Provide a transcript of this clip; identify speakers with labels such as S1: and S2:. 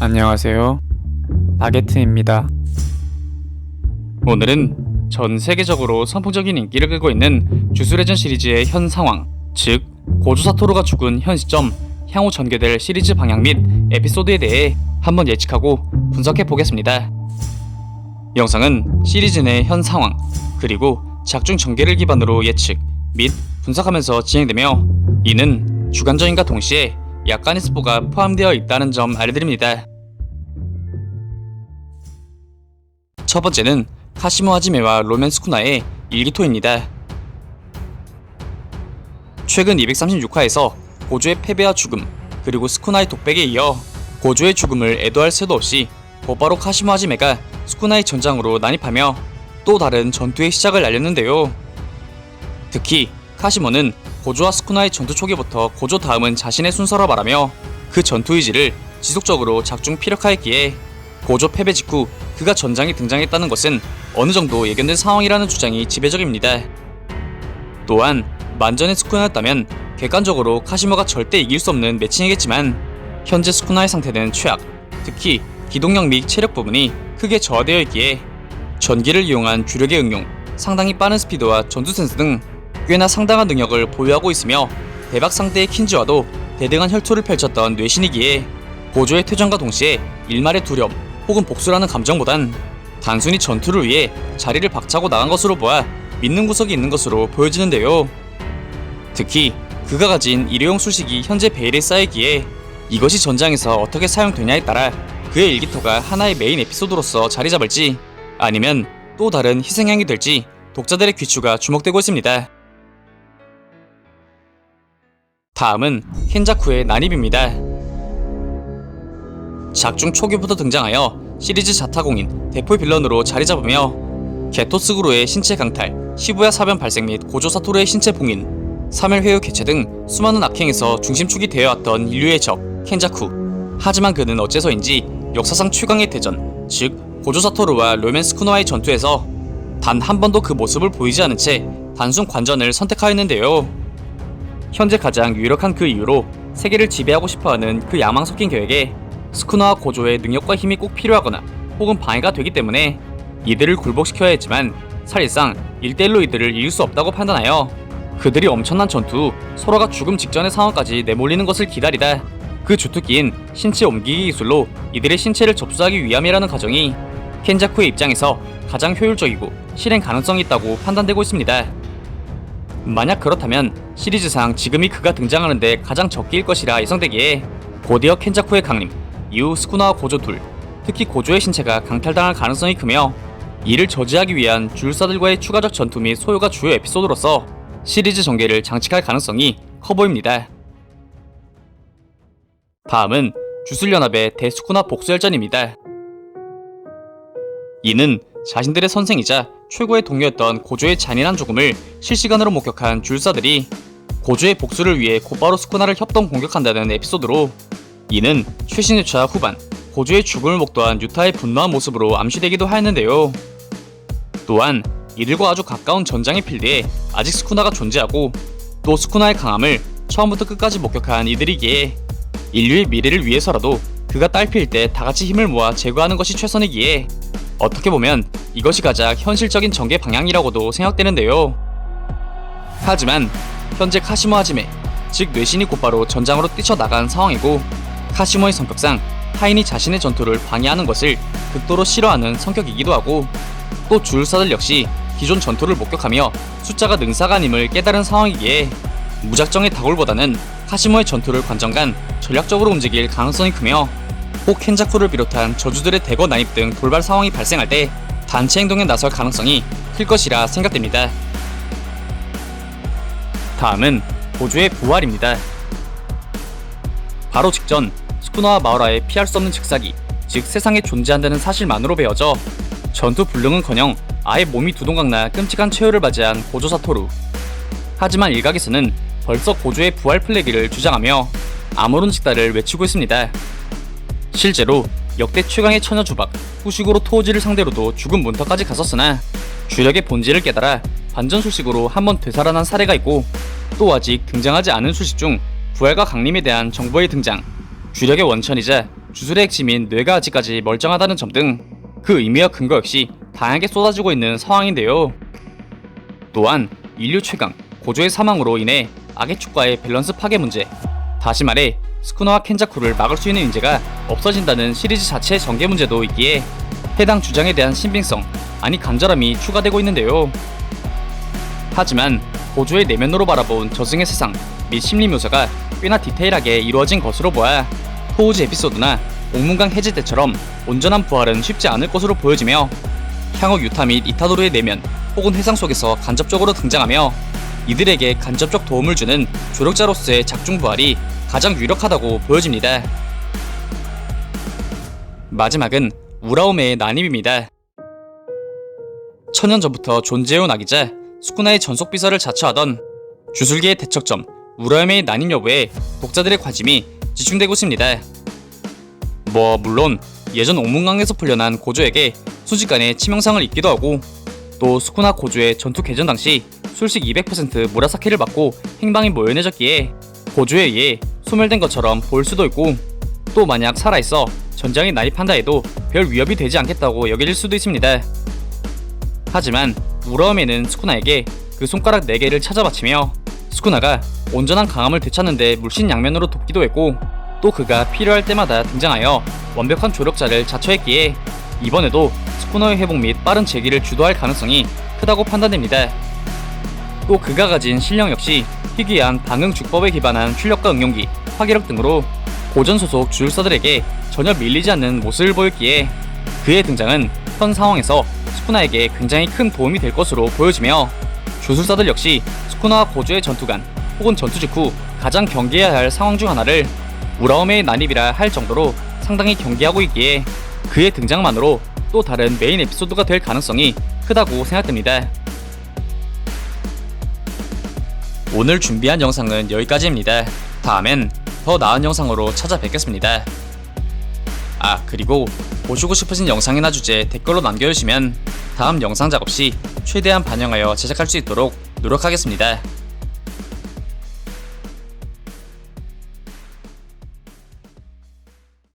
S1: 안녕하세요. 바게트입니다.
S2: 오늘은 전 세계적으로 선풍적인 인기를 끌고 있는 주술회전 시리즈의 현 상황, 즉 고조 사토루가 죽은 현 시점, 향후 전개될 시리즈 방향 및 에피소드에 대해 한번 예측하고 분석해 보겠습니다. 영상은 시리즈 내 현 상황, 그리고 작중 전개를 기반으로 예측 및 분석하면서 진행되며 이는 주관적인과 동시에 약간의 스포가 포함되어 있다는 점 알려드립니다. 첫 번째는 카시모 하지메와 로맨 스쿠나의 일기토입니다. 최근 236화에서 고조의 패배와 죽음, 그리고 스쿠나의 독백에 이어 고조의 죽음을 애도할 새도 없이 곧바로 카시모 하지메가 스쿠나의 전장으로 난입하며 또 다른 전투의 시작을 알렸는데요. 특히 카시모는 고조와 스쿠나의 전투 초기부터 고조 다음은 자신의 순서라 말하며 그 전투 의지를 지속적으로 작중 피력하였기에 고조 패배 직후 그가 전장에 등장했다는 것은 어느 정도 예견된 상황이라는 주장이 지배적입니다. 또한 만전의 스쿠나였다면 객관적으로 카시모가 절대 이길 수 없는 매칭이겠지만 현재 스쿠나의 상태는 최악, 특히 기동력 및 체력 부분이 크게 저하되어 있기에 전기를 이용한 주력의 응용, 상당히 빠른 스피드와 전투 센스 등 꽤나 상당한 능력을 보유하고 있으며 대박 상대의 킨즈와도 대등한 혈투를 펼쳤던 뇌신이기에 고조의 퇴전과 동시에 일말의 두려움 혹은 복수라는 감정보단 단순히 전투를 위해 자리를 박차고 나간 것으로 보아 믿는 구석이 있는 것으로 보여지는데요. 특히 그가 가진 일회용 술식이 현재 베일에 쌓이기에 이것이 전장에서 어떻게 사용되냐에 따라 그의 일기토가 하나의 메인 에피소드로서 자리 잡을지 아니면 또 다른 희생양이 될지 독자들의 귀추가 주목되고 있습니다. 다음은 켄자쿠의 난입입니다. 작중 초기부터 등장하여 시리즈 자타공인 대포 빌런으로 자리 잡으며 게토 스그로의 신체 강탈, 시부야 사변 발생 및 고조 사토루의 신체 봉인, 사멸회유 개최 등 수많은 악행에서 중심축이 되어왔던 인류의 적 켄자쿠. 하지만 그는 어째서인지 역사상 최강의 대전, 즉 고조 사토루와 로맨 스쿠너와의 전투에서 단 한 번도 그 모습을 보이지 않은 채 단순 관전을 선택하였는데요. 현재 가장 유력한 그 이유로 세계를 지배하고 싶어하는 그 야망 섞인 계획에 스쿠나와 고조의 능력과 힘이 꼭 필요하거나 혹은 방해가 되기 때문에 이들을 굴복시켜야 했지만 사실상 1대1로 이들을 이길 수 없다고 판단하여 그들이 엄청난 전투 후 서로가 죽음 직전의 상황까지 내몰리는 것을 기다리다 그 주특기인 신체 옮기기 기술로 이들의 신체를 접수하기 위함이라는 가정이 켄자쿠의 입장에서 가장 효율적이고 실행 가능성이 있다고 판단되고 있습니다. 만약 그렇다면 시리즈상 지금이 그가 등장하는데 가장 적기일 것이라 예상되기에 곧이어 켄자쿠의 강림, 이후 스쿠나와 고조 둘, 특히 고조의 신체가 강탈당할 가능성이 크며 이를 저지하기 위한 줄사들과의 추가적 전투 및 소요가 주요 에피소드로서 시리즈 전개를 장식할 가능성이 커 보입니다. 다음은 주술연합의 대스쿠나 복수열전입니다. 이는 자신들의 선생이자 최고의 동료였던 고조의 잔인한 죽음을 실시간으로 목격한 줄사들이 고조의 복수를 위해 곧바로 스쿠나를 협동 공격한다는 에피소드로 이는 최신 회차 후반 고조의 죽음을 목도한 유타의 분노한 모습으로 암시되기도 하였는데요. 또한 이들과 아주 가까운 전장의 필드에 아직 스쿠나가 존재하고 또 스쿠나의 강함을 처음부터 끝까지 목격한 이들이기에 인류의 미래를 위해서라도 그가 딸피일 때 다같이 힘을 모아 제거하는 것이 최선이기에 어떻게 보면 이것이 가장 현실적인 전개 방향이라고도 생각되는데요. 하지만 현재 카시모 하지메, 즉 뇌신이 곧바로 전장으로 뛰쳐나간 상황이고 카시모의 성격상 타인이 자신의 전투를 방해하는 것을 극도로 싫어하는 성격이기도 하고 또 주술사들 역시 기존 전투를 목격하며 숫자가 능사가 아님을 깨달은 상황이기에 무작정의 다굴보다는 카시모의 전투를 관정간 전략적으로 움직일 가능성이 크며 혹 켄자쿠를 비롯한 저주들의 대거 난입 등 돌발 상황이 발생할 때 단체 행동에 나설 가능성이 클 것이라 생각됩니다. 다음은 고조의 부활입니다. 바로 직전 스쿠나와 마우라의 피할 수 없는 즉사기, 즉 세상에 존재한다는 사실만으로 베어져 전투 불능은커녕 아예 몸이 두동강나 끔찍한 최후를 맞이한 고조 사토루. 하지만 일각에서는 벌써 고조의 부활 플래기를 주장하며 아무런 직다를 외치고 있습니다. 실제로 역대 최강의 처녀 주박 후식으로 토오지를 상대로도 죽은 문턱까지 갔었으나 주력의 본질을 깨달아 반전 술식으로 한번 되살아난 사례가 있고 또 아직 등장하지 않은 술식 중 부활과 강림에 대한 정보의 등장 주력의 원천이자 주술의 핵심인 뇌가 아직까지 멀쩡하다는 점 등 그 의미와 근거 역시 다양하게 쏟아지고 있는 상황인데요. 또한 인류 최강 고조의 사망으로 인해 악의 축과의 밸런스 파괴 문제 다시 말해 스쿠너와 켄자쿠를 막을 수 있는 인재가 없어진다는 시리즈 자체의 전개 문제도 있기에 해당 주장에 대한 신빙성 아니 간절함이 추가되고 있는데요. 하지만 고조의 내면으로 바라본 저승의 세상 및 심리 묘사가 꽤나 디테일하게 이루어진 것으로 보아 포우즈 에피소드나 옥문강 해제 때처럼 온전한 부활은 쉽지 않을 것으로 보여지며 향후 유타 및 이타도르의 내면 혹은 회상 속에서 간접적으로 등장하며 이들에게 간접적 도움을 주는 조력자로서의 작중 부활이 가장 유력하다고 보여집니다. 마지막은 우라오메의 난입입니다. 천년 전부터 존재해온 악이자 수쿠나의 전속 비서를 자처하던 주술계의 대척점 우라오메의 난입 여부에 독자들의 관심이 집중되고 있습니다. 뭐 물론 예전 옥문강에서 풀려난 고조에게 순식간에 치명상을 입기도 하고 또 스쿠나 고조의 전투 개전 당시 술식 200% 무라사키를 받고 행방이 모연해졌기에 고조에 의해 소멸된 것처럼 보일 수도 있고 또 만약 살아있어 전장에 난입한다 해도 별 위협이 되지 않겠다고 여겨질 수도 있습니다. 하지만 우라움에는 스쿠나에게 그 손가락 4개를 찾아 바치며 스쿠나가 온전한 강함을 되찾는데 물신양면으로 돕기도 했고 또 그가 필요할 때마다 등장하여 완벽한 조력자를 자처했기에 이번에도 스쿠너의 회복 및 빠른 재기를 주도할 가능성이 크다고 판단됩니다. 또 그가 가진 실력 역시 희귀한 방응 주법에 기반한 출력과 응용기, 파괴력 등으로 고전 소속 주술사들에게 전혀 밀리지 않는 모습을 보였기에 그의 등장은 현 상황에서 스쿠나에게 굉장히 큰 도움이 될 것으로 보여지며 주술사들 역시 스쿠나와 고조의 전투간 혹은 전투 직후 가장 경계해야 할 상황 중 하나를 우라움의 난입이라 할 정도로 상당히 경계하고 있기에 그의 등장만으로 또 다른 메인 에피소드가 될 가능성이 크다고 생각됩니다. 오늘 준비한 영상은 여기까지입니다. 다음엔 더 나은 영상으로 찾아뵙겠습니다. 아 그리고 보시고 싶으신 영상이나 주제 댓글로 남겨주시면 다음 영상 작업 시 최대한 반영하여 제작할 수 있도록 노력하겠습니다.